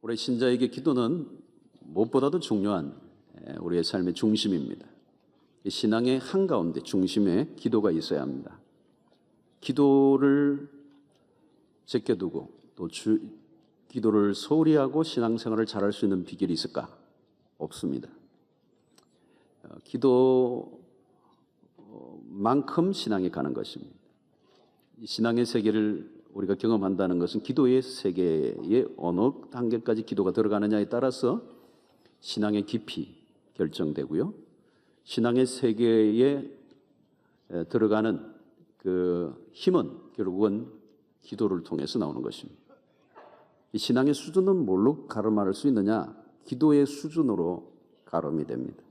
우리 신자에게 기도는 무엇보다도 중요한 에, 우리의 삶의 중심입니다. 이 신앙의 한가운데 중심에 기도가 있어야 합니다. 기도를 제껴두고 또 주, 기도를 소홀히 하고 신앙생활을 잘할 수 있는 비결이 있을까? 없습니다. 어, 기도만큼 신앙이 가는 것입니다. 이 신앙의 세계를 우리가 경험한다는 것은 기도의 세계의 어느 단계까지 기도가 들어가느냐에 따라서 신앙의 깊이 결정되고요. 신앙의 세계에 에, 들어가는 그 힘은 결국은 기도를 통해서 나오는 것입니다. 이 신앙의 수준은 뭘로 가름할 수 있느냐? 기도의 수준으로 가름이 됩니다.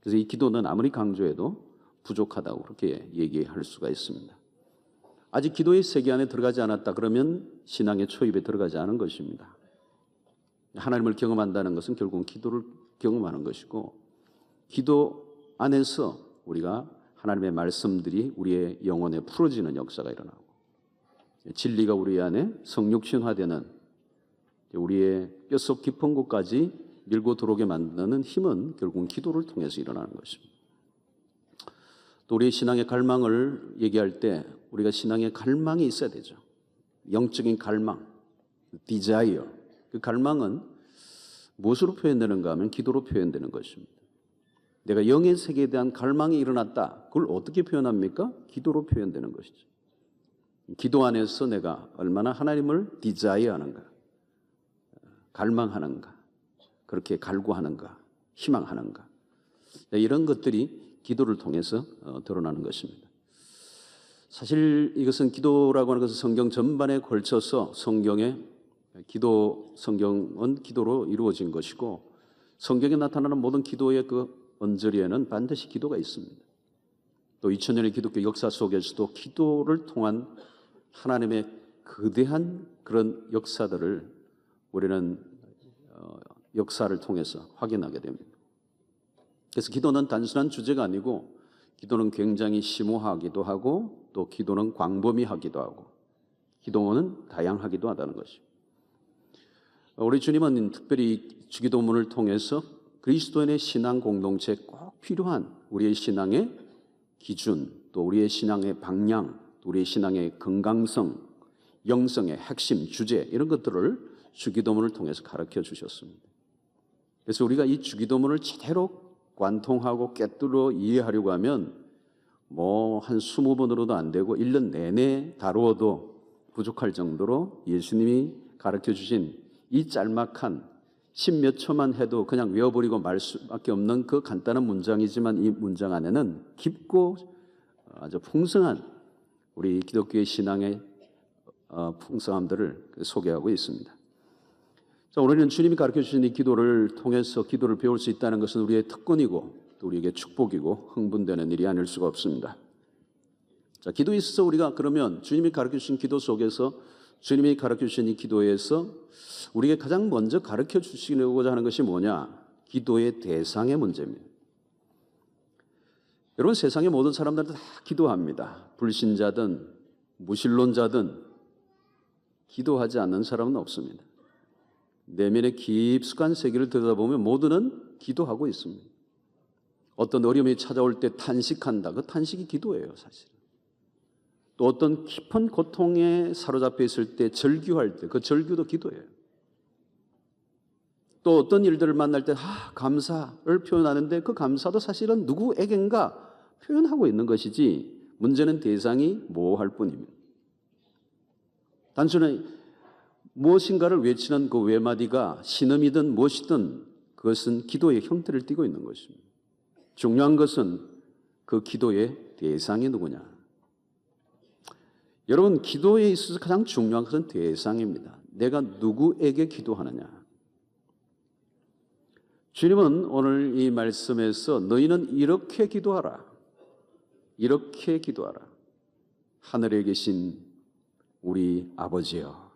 그래서 이 기도는 아무리 강조해도 부족하다고 그렇게 얘기할 수가 있습니다. 아직 기도의 세계 안에 들어가지 않았다 그러면 신앙의 초입에 들어가지 않은 것입니다. 하나님을 경험한다는 것은 결국은 기도를 경험하는 것이고 기도 안에서 우리가 하나님의 말씀들이 우리의 영혼에 풀어지는 역사가 일어나고 진리가 우리 안에 성육신화되는 우리의 뼛속 깊은 곳까지 밀고 들어오게 만드는 힘은 결국은 기도를 통해서 일어나는 것입니다. 또 우리의 신앙의 갈망을 얘기할 때 우리가 신앙의 갈망이 있어야 되죠. 영적인 갈망, desire. 그 갈망은 무엇으로 표현되는가 하면 기도로 표현되는 것입니다. 내가 영의 세계에 대한 갈망이 일어났다. 그걸 어떻게 표현합니까? 기도로 표현되는 것이죠. 기도 안에서 내가 얼마나 하나님을 디자이어하는가, 갈망하는가, 그렇게 갈구하는가, 희망하는가. 이런 것들이 기도를 통해서 어, 드러나는 것입니다. 사실 이것은 기도라고 하는 것은 성경 전반에 걸쳐서 성경에 기도 성경은 기도로 이루어진 것이고 성경에 나타나는 모든 기도의 그 언저리에는 반드시 기도가 있습니다. 또 2000년의 기독교 역사 속에서도 기도를 통한 하나님의 거대한 그런 역사들을 우리는 어, 역사를 통해서 확인하게 됩니다. 그래서 기도는 단순한 주제가 아니고 기도는 굉장히 심오하기도 하고 또 기도는 광범위하기도 하고 기도는 다양하기도 하다는 것이죠. 우리 주님은 특별히 주기도문을 통해서 그리스도인의 신앙 공동체에 꼭 필요한 우리의 신앙의 기준, 또 우리의 신앙의 방향, 또 우리의 신앙의 건강성, 영성의 핵심, 주제 이런 것들을 주기도문을 통해서 가르쳐 주셨습니다. 그래서 우리가 이 주기도문을 제대로 관통하고 깨뚫어 이해하려고 하면 뭐 한 20번으로도 안 되고 1년 내내 다루어도 부족할 정도로 예수님이 가르쳐 주신 이 짤막한 십몇 초만 해도 그냥 외워버리고 말 수밖에 없는 그 간단한 문장이지만 이 문장 안에는 깊고 아주 풍성한 우리 기독교의 신앙의 어, 풍성함들을 소개하고 있습니다. 자, 오늘은 주님이 가르쳐 주신 이 기도를 통해서 기도를 배울 수 있다는 것은 우리의 특권이고 또 우리에게 축복이고 흥분되는 일이 아닐 수가 없습니다. 자, 기도에 있어서 우리가 그러면 주님이 가르쳐 주신 기도 속에서 주님이 가르쳐 주신 이 기도에서 우리에게 가장 먼저 가르쳐 주시려고자 하는 것이 뭐냐? 기도의 대상의 문제입니다. 여러분 세상의 모든 사람들은 다 기도합니다. 불신자든 무신론자든 기도하지 않는 사람은 없습니다. 내면의 깊숙한 세계를 들여다보면 모두는 기도하고 있습니다. 어떤 어려움이 찾아올 때 탄식한다. 그 탄식이 기도예요, 사실. 또 어떤 깊은 고통에 사로잡혀 있을 때 절규할 때 그 절규도 기도예요. 또 어떤 일들을 만날 때 아, 감사를 표현하는데 그 감사도 사실은 누구에겐가 표현하고 있는 것이지 문제는 대상이 뭐할 뿐입니다. 단순히 무엇인가를 외치는 그 외마디가 신음이든 무엇이든 그것은 기도의 형태를 띠고 있는 것입니다. 중요한 것은 그 기도의 대상이 누구냐. 여러분, 기도에 있어서 가장 중요한 것은 대상입니다. 내가 누구에게 기도하느냐. 주님은 오늘 이 말씀에서 너희는 이렇게 기도하라. 이렇게 기도하라. 하늘에 계신 우리 아버지여.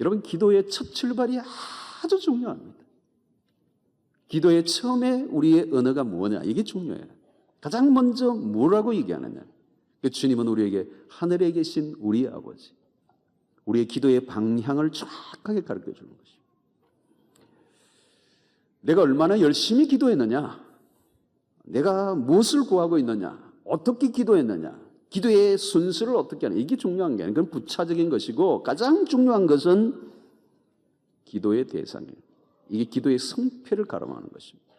여러분, 기도의 첫 출발이 아주 중요합니다. 기도의 처음에 우리의 언어가 뭐냐? 이게 중요해요. 가장 먼저 뭐라고 얘기하느냐? 그 주님은 우리에게 하늘에 계신 우리 아버지, 우리의 기도의 방향을 정확하게 가르쳐 주는 것입니다. 내가 얼마나 열심히 기도했느냐, 내가 무엇을 구하고 있느냐, 어떻게 기도했느냐, 기도의 순수를 어떻게 하냐, 이게 중요한 게 아니라 그건 부차적인 것이고 가장 중요한 것은 기도의 대상이에요. 이게 기도의 성패를 가름하는 것입니다.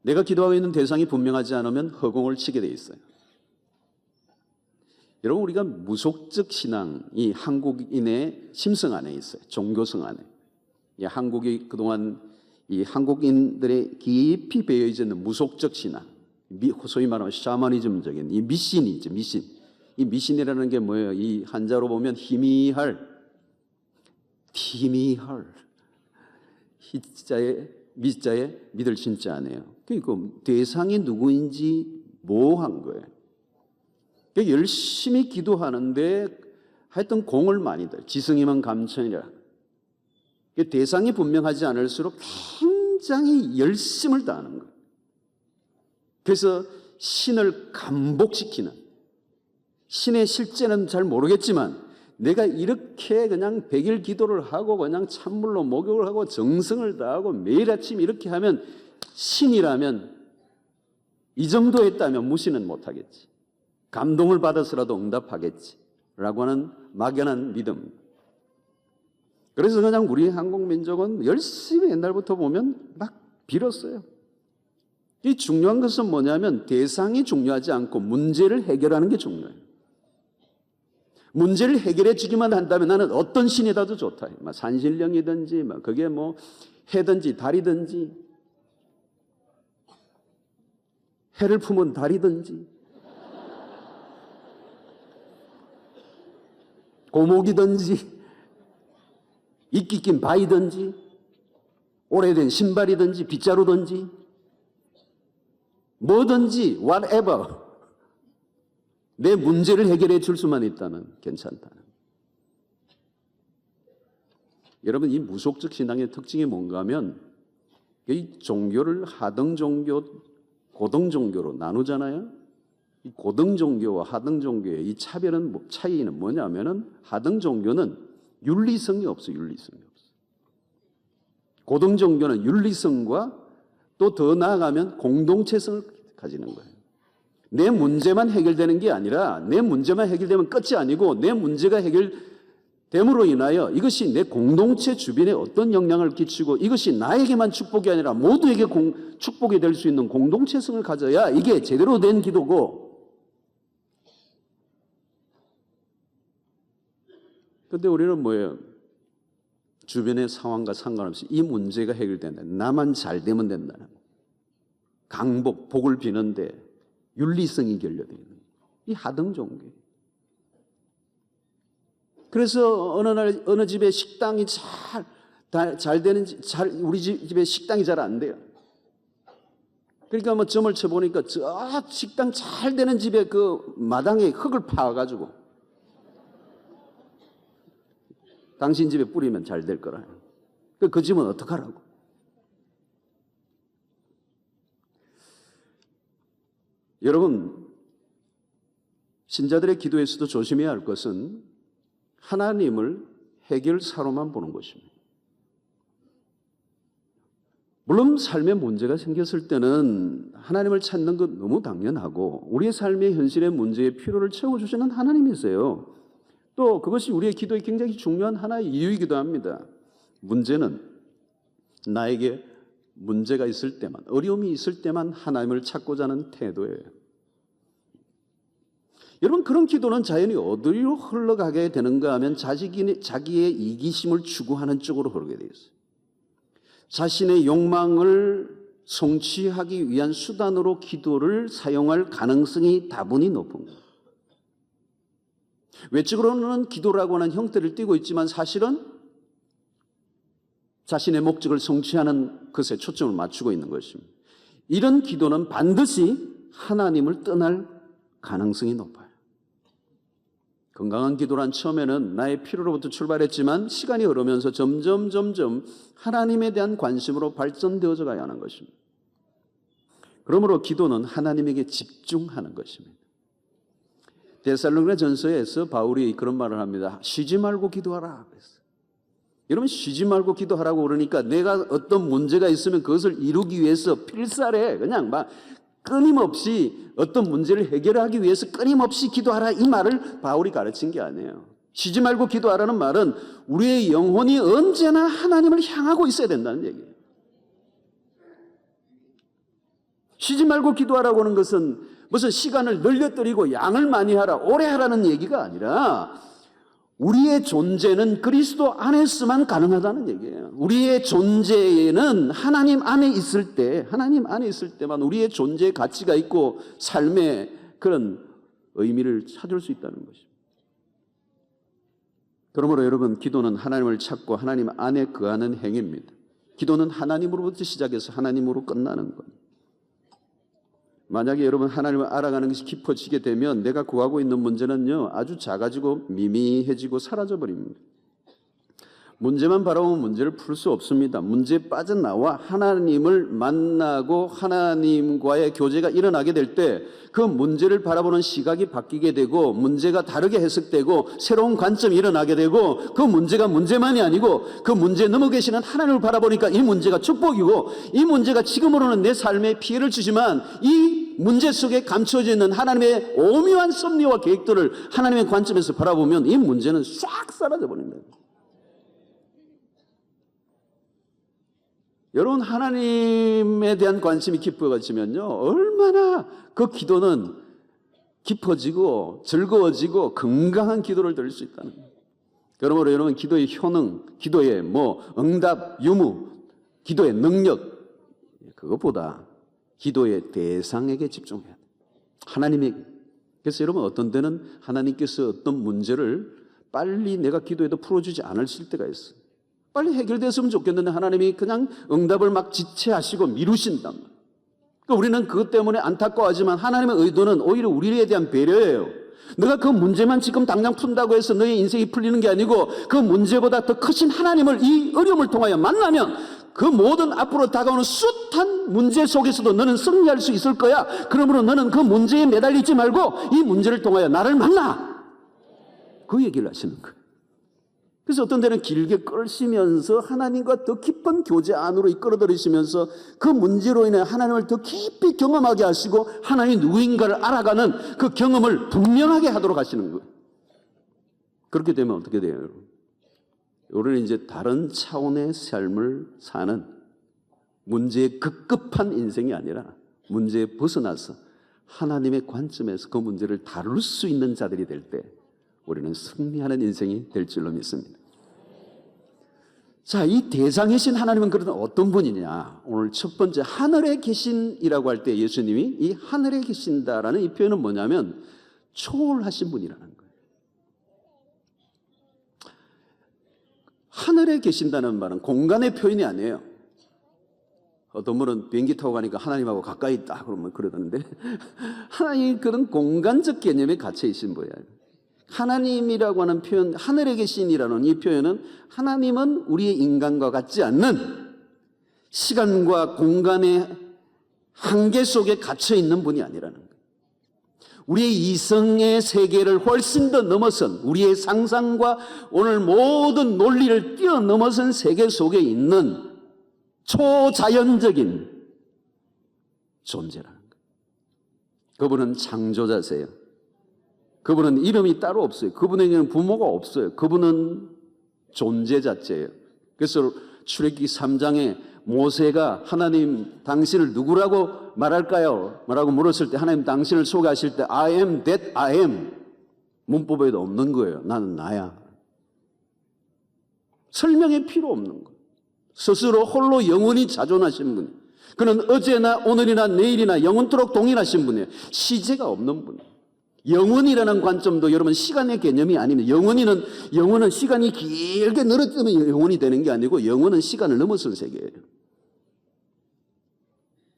내가 기도하고 있는 대상이 분명하지 않으면 허공을 치게 돼 있어요. 여러분 우리가 무속적 신앙이 한국인의 심성 안에 있어요. 종교성 안에. 이 한국이 그동안 이 한국인들의 깊이 배어 있는 무속적 신앙, 미- 소위 말하면 샤머니즘적인 이 미신이죠, 미신. 이 미신이라는 게 뭐예요? 이 한자로 보면 희미할, 희미할, 희자에 미자에 믿을 진짜 아니에요. 그러니까 대상이 누구인지 모호한 거예요. 그러니까 열심히 기도하는데 하여튼 공을 많이 들. 지승이면 감천이라. 그 대상이 분명하지 않을수록 굉장히 열심을 다하는 거예요. 그래서 신을 감복시키는 신의 실제는 잘 모르겠지만 내가 이렇게 그냥 백일 기도를 하고 그냥 찬물로 목욕을 하고 정성을 다하고 매일 아침 이렇게 하면 신이라면 이 정도 했다면 무시는 못하겠지. 감동을 받아서라도 응답하겠지. 라고 하는 막연한 믿음. 그래서 그냥 우리 한국 민족은 열심히 옛날부터 보면 막 빌었어요. 이 중요한 것은 뭐냐면 대상이 중요하지 않고 문제를 해결하는 게 중요해요. 문제를 해결해 주기만 한다면 나는 어떤 신이라도 좋다. 막 산신령이든지, 막 그게 뭐 해든지 달이든지, 해를 품은 달이든지, 고목이든지, 이끼 낀 바위든지, 오래된 신발이든지, 빗자루든지, 뭐든지, whatever. 내 문제를 해결해 줄 수만 있다면 괜찮다는. 여러분, 이 무속적 신앙의 특징이 뭔가 하면, 이 종교를 하등 종교, 고등 종교로 나누잖아요. 이 고등 종교와 하등 종교의 이 차별은, 뭐- 차이는 뭐냐면은, 하등 종교는 윤리성이 없어, 윤리성이 없어. 고등 종교는 윤리성과 또 더 나아가면 공동체성을 가지는 거예요. 내 문제만 해결되는 게 아니라 내 문제만 해결되면 끝이 아니고 내 문제가 해결됨으로 인하여 이것이 내 공동체 주변에 어떤 영향을 끼치고 이것이 나에게만 축복이 아니라 모두에게 공- 축복이 될 수 있는 공동체성을 가져야 이게 제대로 된 기도고 근데 우리는 뭐예요? 주변의 상황과 상관없이 이 문제가 해결된다. 나만 잘 되면 된다는 강복, 복을 비는데 윤리성이 결여되어 있는 이 하등 종교. 그래서 어느 날 어느 집에 식당이 잘 잘 되는 집, 잘 우리 집, 집에 식당이 잘 안 돼요. 그러니까 뭐 점을 쳐 보니까 저 식당 잘 되는 집에 그 마당에 흙을 파가지고 당신 집에 뿌리면 잘 될 거라. 그, 그 집은 어떡하라고? 여러분, 신자들의 기도에서도 조심해야 할 것은 하나님을 해결사로만 보는 것입니다. 물론 삶에 문제가 생겼을 때는 하나님을 찾는 것 너무 당연하고 우리의 삶의 현실의 문제의 필요를 채워주시는 하나님이세요. 또 그것이 우리의 기도에 굉장히 중요한 하나의 이유이기도 합니다. 문제는 나에게 문제가 있을 때만, 어려움이 있을 때만 하나님을 찾고자 하는 태도예요. 여러분, 그런 기도는 자연히 어디로 흘러가게 되는가 하면 자기의 이기심을 추구하는 쪽으로 흐르게 되어 있어요. 자신의 욕망을 성취하기 위한 수단으로 기도를 사용할 가능성이 다분히 높은 거예요. 외적으로는 기도라고 하는 형태를 띠고 있지만 사실은 자신의 목적을 성취하는 것에 초점을 맞추고 있는 것입니다. 이런 기도는 반드시 하나님을 떠날 가능성이 높아요. 건강한 기도란 처음에는 나의 필요로부터 출발했지만 시간이 흐르면서 점점 점점 하나님에 대한 관심으로 발전되어져 가야 하는 것입니다. 그러므로 기도는 하나님에게 집중하는 것입니다. 데살로니가 전서에서 바울이 그런 말을 합니다. 쉬지 말고 기도하라. 여러분 쉬지 말고 기도하라고 그러니까 내가 어떤 문제가 있으면 그것을 이루기 위해서 필사래 그냥 막 끊임없이 어떤 문제를 해결하기 위해서 끊임없이 기도하라 이 말을 바울이 가르친 게 아니에요. 쉬지 말고 기도하라는 말은 우리의 영혼이 언제나 하나님을 향하고 있어야 된다는 얘기예요. 쉬지 말고 기도하라고 하는 것은 무슨 시간을 늘려뜨리고 양을 많이 하라, 오래 하라는 얘기가 아니라 우리의 존재는 그리스도 안에서만 가능하다는 얘기예요. 우리의 존재는 하나님 안에 있을 때, 하나님 안에 있을 때만 우리의 존재의 가치가 있고 삶의 그런 의미를 찾을 수 있다는 것입니다. 그러므로 여러분, 기도는 하나님을 찾고 하나님 안에 거하는 행위입니다. 기도는 하나님으로부터 시작해서 하나님으로 끝나는 겁니다. 만약에 여러분 하나님을 알아가는 것이 깊어지게 되면 내가 구하고 있는 문제는요 아주 작아지고 미미해지고 사라져 버립니다. 문제만 바라보면 문제를 풀 수 없습니다. 문제에 빠져나와 하나님을 만나고 하나님과의 교제가 일어나게 될 때 그 문제를 바라보는 시각이 바뀌게 되고 문제가 다르게 해석되고 새로운 관점이 일어나게 되고 그 문제가 문제만이 아니고 그 문제에 넘어 계시는 하나님을 바라보니까 이 문제가 축복이고 이 문제가 지금으로는 내 삶에 피해를 주지만 이 문제 속에 감춰져 있는 하나님의 오묘한 섭리와 계획들을 하나님의 관점에서 바라보면 이 문제는 싹 사라져 버린다. 여러분 하나님에 대한 관심이 깊어지면요 얼마나 그 기도는 깊어지고 즐거워지고 건강한 기도를 드릴 수 있다는 거예요. 그러므로 여러분 기도의 효능, 기도의 뭐 응답 유무, 기도의 능력 그것보다 기도의 대상에게 집중해야 돼. 하나님에게. 그래서 여러분 어떤 때는 하나님께서 어떤 문제를 빨리 내가 기도해도 풀어주지 않으실 때가 있어요. 빨리 해결됐으면 좋겠는데 하나님이 그냥 응답을 막 지체하시고 미루신단 말이에요. 그러니까 우리는 그것 때문에 안타까워하지만 하나님의 의도는 오히려 우리에 대한 배려예요. 너가 그 문제만 지금 당장 푼다고 해서 너의 인생이 풀리는 게 아니고 그 문제보다 더 크신 하나님을 이 어려움을 통하여 만나면 그 모든 앞으로 다가오는 숱한 문제 속에서도 너는 승리할 수 있을 거야. 그러므로 너는 그 문제에 매달리지 말고 이 문제를 통하여 나를 만나. 그 얘기를 하시는 거예요. 그래서 어떤 때는 길게 끌시면서 하나님과 더 깊은 교제 안으로 이끌어들이시면서 그 문제로 인해 하나님을 더 깊이 경험하게 하시고 하나님이 누구인가를 알아가는 그 경험을 분명하게 하도록 하시는 거예요. 그렇게 되면 어떻게 돼요, 여러분? 우리는 이제 다른 차원의 삶을 사는 문제에 급급한 인생이 아니라 문제에 벗어나서 하나님의 관점에서 그 문제를 다룰 수 있는 자들이 될 때 우리는 승리하는 인생이 될 줄로 믿습니다. 자, 이 대상이신 하나님은 그러면 어떤 분이냐? 오늘 첫 번째 하늘에 계신이라고 할 때 예수님이 이 하늘에 계신다라는 이 표현은 뭐냐면 초월하신 분이라는. 하늘에 계신다는 말은 공간의 표현이 아니에요. 어떤 분은 비행기 타고 가니까 하나님하고 가까이 있다 그러면 그러던데 하나님 그런 공간적 개념에 갇혀 있신 분이에요. 하나님이라고 하는 표현, 하늘에 계신이라는 이 표현은 하나님은 우리의 인간과 같지 않는 시간과 공간의 한계 속에 갇혀 있는 분이 아니라는 거예요. 우리의 이성의 세계를 훨씬 더 넘어선 우리의 상상과 오늘 모든 논리를 뛰어넘어선 세계 속에 있는 초자연적인 존재라는 거예요. 그분은 창조자세요. 그분은 이름이 따로 없어요. 그분에게는 부모가 없어요. 그분은 존재 자체예요. 그래서 출애기 3장에 모세가 하나님 당신을 누구라고 말할까요? 라고 물었을 때 하나님 당신을 소개하실 때 I am that I am 문법에도 없는 거예요. 나는 나야. 설명이 필요 없는 거예요. 스스로 홀로 영원히 자존하신 분. 그는 어제나 오늘이나 내일이나 영원토록 동일하신 분이에요. 시제가 없는 분이에요. 영원이라는 관점도 여러분 시간의 개념이 아닙니다. 영원이는 영원은 시간이 길게 늘어뜨면 영원이 되는 게 아니고 영원은 시간을 넘어선 세계예요.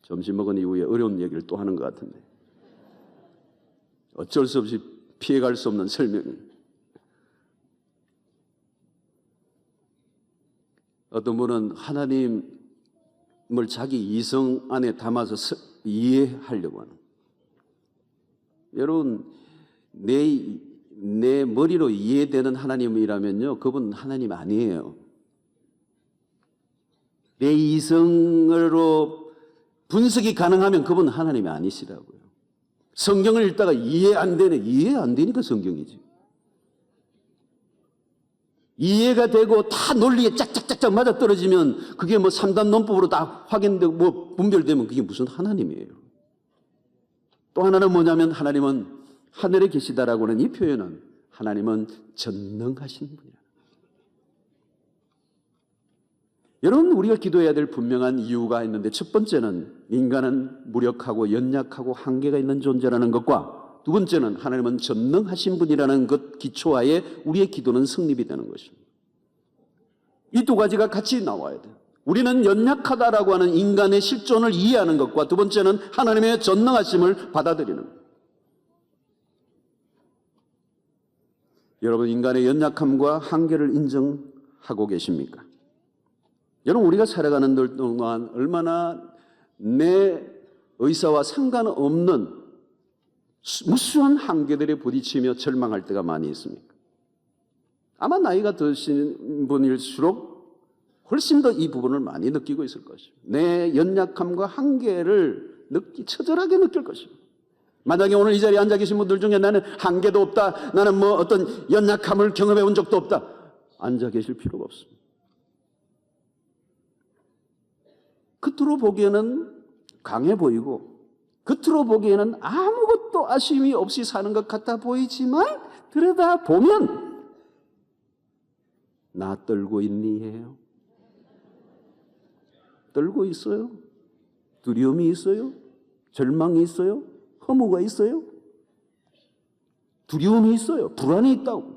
점심 먹은 이후에 어려운 얘기를 또 하는 것 같은데 어쩔 수 없이 피해갈 수 없는 설명이. 어떤 분은 하나님을 자기 이성 안에 담아서 이해하려고 하는. 여러분 내, 내 머리로 이해되는 하나님이라면요, 그분 하나님 아니에요. 내 이성으로 분석이 가능하면 그분 하나님이 아니시라고요. 성경을 읽다가 이해 안 되네. 이해 안 되니까 성경이지. 이해가 되고 다 논리에 짝짝짝짝 맞아 떨어지면 그게 뭐 3단 논법으로 다 확인되고 뭐 분별되면 그게 무슨 하나님이에요. 또 하나는 뭐냐면 하나님은 하늘에 계시다라고 하는 이 표현은 하나님은 전능하신 분이야. 여러분 우리가 기도해야 될 분명한 이유가 있는데 첫 번째는 인간은 무력하고 연약하고 한계가 있는 존재라는 것과 두 번째는 하나님은 전능하신 분이라는 것 기초하에 우리의 기도는 성립이 되는 것입니다. 이 두 가지가 같이 나와야 돼요. 우리는 연약하다라고 하는 인간의 실존을 이해하는 것과 두 번째는 하나님의 전능하심을 받아들이는 것. 여러분 인간의 연약함과 한계를 인정하고 계십니까? 여러분 우리가 살아가는 동안 얼마나 내 의사와 상관없는 무수한 한계들에 부딪히며 절망할 때가 많이 있습니까? 아마 나이가 드신 분일수록 훨씬 더 이 부분을 많이 느끼고 있을 것입니다. 내 연약함과 한계를 느끼, 처절하게 느낄 것입니다. 만약에 오늘 이 자리에 앉아 계신 분들 중에 나는 한계도 없다, 나는 뭐 어떤 연약함을 경험해 본 적도 없다, 앉아 계실 필요가 없습니다. 겉으로 보기에는 강해 보이고, 겉으로 보기에는 아무것도 아쉬움이 없이 사는 것 같아 보이지만, 들여다 보면, 나 떨고 있니 해요. 떨고 있어요. 두려움이 있어요. 절망이 있어요. 허무가 있어요. 두려움이 있어요. 불안이 있다고.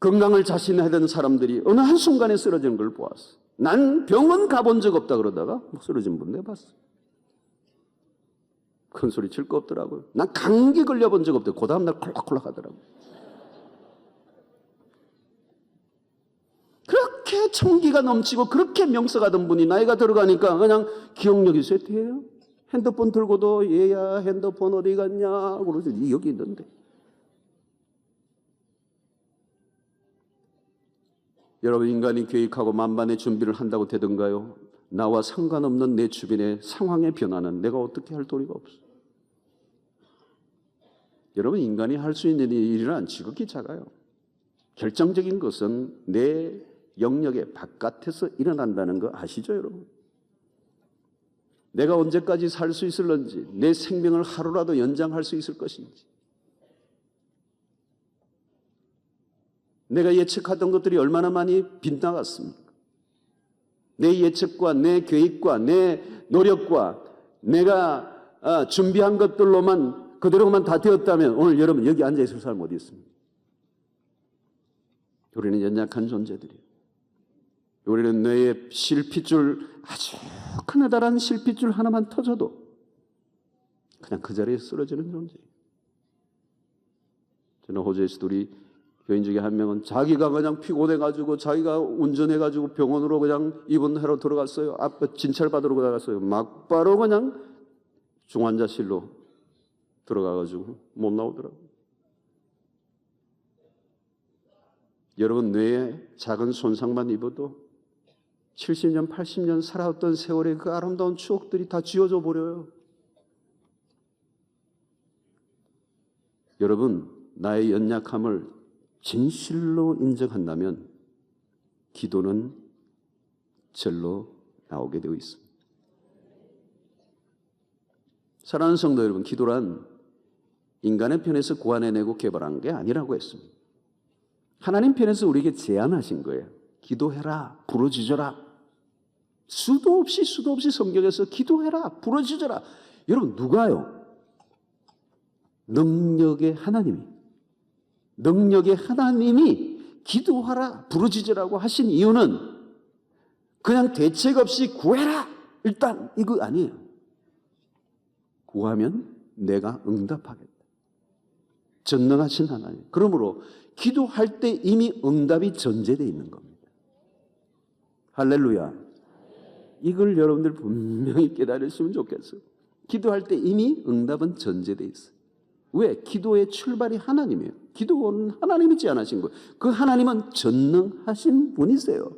건강을 자신하던 사람들이 어느 한순간에 쓰러지는 걸 보았어. 난 병원 가본 적 없다 그러다가 쓰러진 분 내봤어. 큰 소리 칠 거 없더라고요. 난 감기 걸려본 적 없대. 그 다음날 콜락콜락 하더라고요. 그렇게 총기가 넘치고 그렇게 명석하던 분이 나이가 들어가니까 그냥 기억력이 쇠퇴해요. 핸드폰 들고도 얘야 핸드폰 어디 갔냐 그러죠. 여기 있는데. 여러분 인간이 계획하고 만반의 준비를 한다고 되던가요? 나와 상관없는 내 주변의 상황의 변화는 내가 어떻게 할 도리가 없어. 여러분 인간이 할 수 있는 일이란 지극히 작아요. 결정적인 것은 내 영역의 바깥에서 일어난다는 거 아시죠, 여러분? 내가 언제까지 살 수 있을런지, 내 생명을 하루라도 연장할 수 있을 것인지, 내가 예측하던 것들이 얼마나 많이 빗나갔습니까? 내 예측과 내 계획과 내 노력과 내가 아, 준비한 것들로만 그대로만 다 되었다면 오늘 여러분 여기 앉아 있을 사람 어디 있습니까? 우리는 연약한 존재들이에요. 우리는 뇌의 실핏줄 아주 크나다란 실핏줄 하나만 터져도 그냥 그 자리에 쓰러지는 존재예요. 저는 호주에서도 우리 교인 중에 한 명은 자기가 그냥 피곤해가지고 자기가 운전해가지고 병원으로 그냥 입원하러 들어갔어요. 앞에 진찰 받으러 들어갔어요. 막바로 그냥 중환자실로 들어가가지고 못 나오더라고요. 여러분 뇌에 작은 손상만 입어도 70년, 80년 살아왔던 세월의 그 아름다운 추억들이 다 지워져 버려요. 여러분, 나의 연약함을 진실로 인정한다면 기도는 절로 나오게 되어 있습니다. 사랑하는 성도 여러분, 기도란 인간의 편에서 구안해내고 개발한 게 아니라고 했습니다. 하나님 편에서 우리에게 제안하신 거예요. 기도해라, 부러지져라. 수도 없이 수도 없이 성경에서 기도해라, 부러지져라. 여러분 누가요? 능력의 하나님이 능력의 하나님이 기도하라, 부르짖으라고 하신 이유는 그냥 대책 없이 구해라. 일단 이거 아니에요. 구하면 내가 응답하겠다. 전능하신 하나님. 그러므로 기도할 때 이미 응답이 전제되어 있는 겁니다. 할렐루야. 이걸 여러분들 분명히 깨달으시면 좋겠어요. 기도할 때 이미 응답은 전제돼 있어요. 왜? 기도의 출발이 하나님이에요. 기도는 하나님이 제안하신 거예요. 그 하나님은 전능하신 분이세요.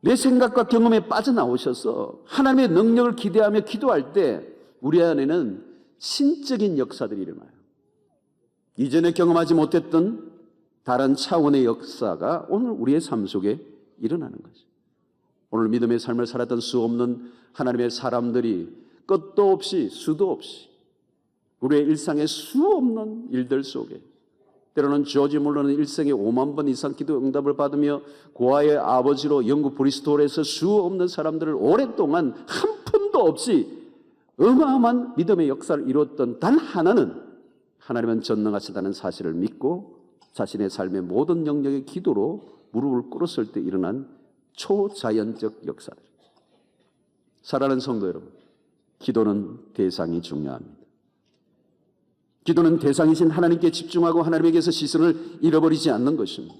내 생각과 경험에 빠져나오셔서 하나님의 능력을 기대하며 기도할 때 우리 안에는 신적인 역사들이 일어나요. 이전에 경험하지 못했던 다른 차원의 역사가 오늘 우리의 삶 속에 일어나는 거죠. 오늘 믿음의 삶을 살았던 수 없는 하나님의 사람들이 끝도 없이 수도 없이 우리의 일상의 수 없는 일들 속에 때로는 조지 물러는 일생에 5만 번 이상 기도 응답을 받으며 고아의 아버지로 영국 브리스톨에서 수 없는 사람들을 오랫동안 한 푼도 없이 어마어마한 믿음의 역사를 이루었던 단 하나는 하나님은 전능하시다는 사실을 믿고 자신의 삶의 모든 영역의 기도로 무릎을 꿇었을 때 일어난 초자연적 역사들. 사랑하는 성도 여러분, 기도는 대상이 중요합니다. 기도는 대상이신 하나님께 집중하고 하나님에게서 시선을 잃어버리지 않는 것입니다.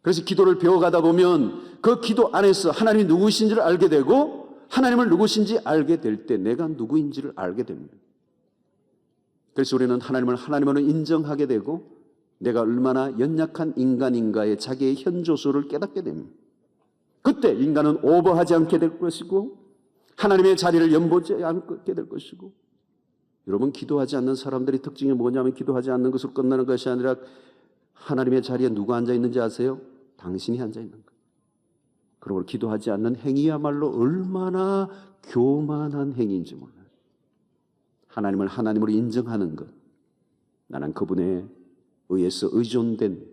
그래서 기도를 배워가다 보면 그 기도 안에서 하나님이 누구신지를 알게 되고 하나님을 누구신지 알게 될 때 내가 누구인지를 알게 됩니다. 그래서 우리는 하나님을 하나님으로 인정하게 되고 내가 얼마나 연약한 인간인가의 자기의 현조소를 깨닫게 됩니다. 그때 인간은 오버하지 않게 될 것이고 하나님의 자리를 연보지 않게 될 것이고 여러분 기도하지 않는 사람들의 특징이 뭐냐면 기도하지 않는 것으로 끝나는 것이 아니라 하나님의 자리에 누가 앉아 있는지 아세요? 당신이 앉아 있는 거예요. 그리고 기도하지 않는 행위야말로 얼마나 교만한 행위인지 몰라요. 하나님을 하나님으로 인정하는 것. 나는 그분에 의해서 의존된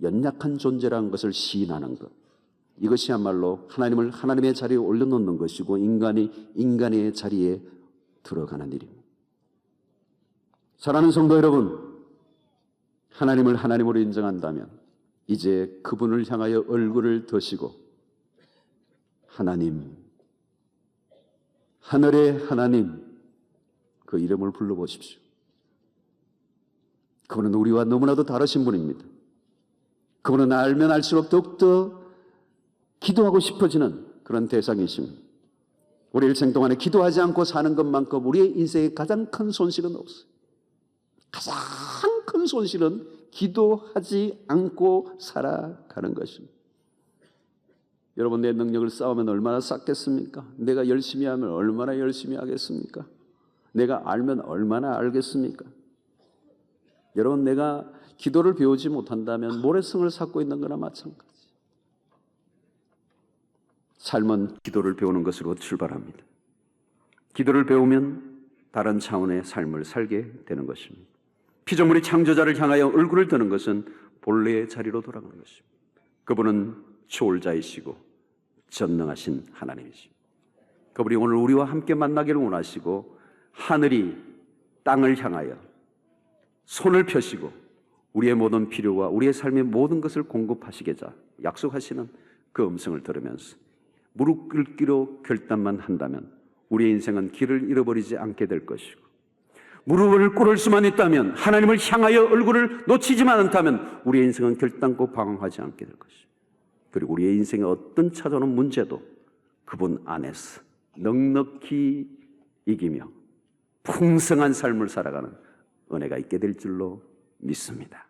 연약한 존재라는 것을 시인하는 것. 이것이야말로 하나님을 하나님의 자리에 올려놓는 것이고 인간이 인간의 자리에 들어가는 일입니다. 사랑하는 성도 여러분, 하나님을 하나님으로 인정한다면 이제 그분을 향하여 얼굴을 드시고 하나님, 하늘의 하나님 그 이름을 불러보십시오. 그분은 우리와 너무나도 다르신 분입니다. 그분은 알면 알수록 더욱더 기도하고 싶어지는 그런 대상이십니다. 우리 일생 동안에 기도하지 않고 사는 것만큼 우리의 인생의 가장 큰 손실은 없어요. 가장 큰 손실은 기도하지 않고 살아가는 것입니다. 여러분, 내 능력을 쌓으면 얼마나 쌓겠습니까? 내가 열심히 하면 얼마나 열심히 하겠습니까? 내가 알면 얼마나 알겠습니까? 여러분, 내가 기도를 배우지 못한다면 모래성을 쌓고 있는 거나 마찬가지. 삶은 기도를 배우는 것으로 출발합니다. 기도를 배우면 다른 차원의 삶을 살게 되는 것입니다. 피조물이 창조자를 향하여 얼굴을 드는 것은 본래의 자리로 돌아가는 것입니다. 그분은 초월자이시고 전능하신 하나님이십니다. 그분이 오늘 우리와 함께 만나기를 원하시고 하늘이 땅을 향하여 손을 펴시고 우리의 모든 필요와 우리의 삶의 모든 것을 공급하시겠자 약속하시는 그 음성을 들으면서 무릎 꿇기로 결단만 한다면 우리의 인생은 길을 잃어버리지 않게 될 것이고 무릎을 꿇을 수만 있다면 하나님을 향하여 얼굴을 놓치지만 않다면 우리의 인생은 결단코 방황하지 않게 될 것이고 그리고 우리의 인생에 어떤 찾아오는 문제도 그분 안에서 넉넉히 이기며 풍성한 삶을 살아가는 은혜가 있게 될 줄로 믿습니다.